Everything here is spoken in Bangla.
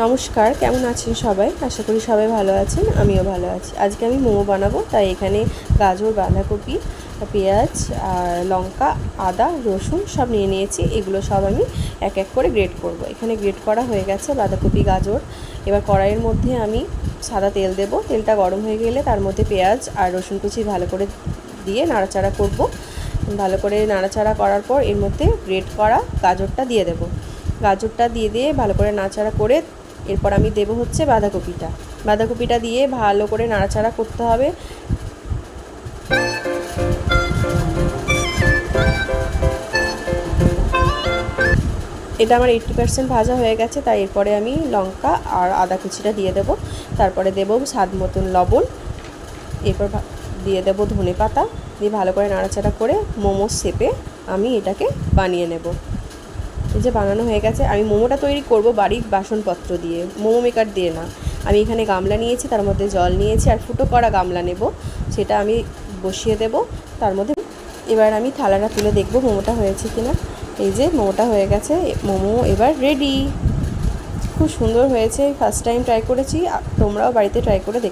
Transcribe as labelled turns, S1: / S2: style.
S1: নমস্কার, কেমন আছেন সবাই? আশা করি সবাই ভালো আছেন, আমিও ভালো আছি। আজকে আমি মোমো বানাবো, তাই এখানে গাজর, বাঁধাকপি, পেঁয়াজ আর লঙ্কা, আদা, রসুন সব নিয়ে নিয়েছি। এগুলো সব আমি এক এক করে গ্রেট করব। এখানে গ্রেট করা হয়ে গেছে বাঁধাকপি, গাজর। এবার কড়াইয়ের মধ্যে আমি সাদা তেল দেব। তেলটা গরম হয়ে গেলে তার মধ্যে পেঁয়াজ আর রসুন কুচি ভালো করে দিয়ে নাড়াচাড়া করব। ভালো করে নাড়াচাড়া করার পর এর মধ্যে গ্রেট করা গাজরটা দিয়ে দেবো। গাজরটা দিয়ে দিয়ে ভালো করে নাড়াচাড়া করে এরপর আমি দেব হচ্ছে বাঁধাকপিটা। বাঁধাকপিটা দিয়ে ভালো করে নাড়াচাড়া করতে হবে। এটা আমার এইটটি পার্সেন্ট ভাজা হয়ে গেছে, তাই এরপরে আমি লঙ্কা আর আদা কুচিটা দিয়ে দেব। তারপরে দেব স্বাদ মতন লবণ, এরপর দিয়ে দেব ধনে পাতা দিয়ে ভালো করে নাড়াচাড়া করে মোমো শেপে আমি এটাকে বানিয়ে নেব। এই যে বানানো হয়ে গেছে, আমি মোমোটা তৈরি করব বাড়ির বাসনপত্র দিয়ে। মোমো মেকার দিয়ে না। আমি এখানে গামলা নিয়েছি, তার মধ্যে জল নিয়েছি আর ফুটো করা গামলা নেব। সেটা আমি বসিয়ে দেব, তার মধ্যে এবার আমি থালাটা তুলে দেখব মোমোটা হয়েছে কিনা। এই যে মোমোটা হয়ে গেছে মোমো এবার রেডি খুব সুন্দর হয়েছে ফার্স্ট টাইম ট্রাই করেছি তোমরাও বাড়িতে ট্রাই করে দেখ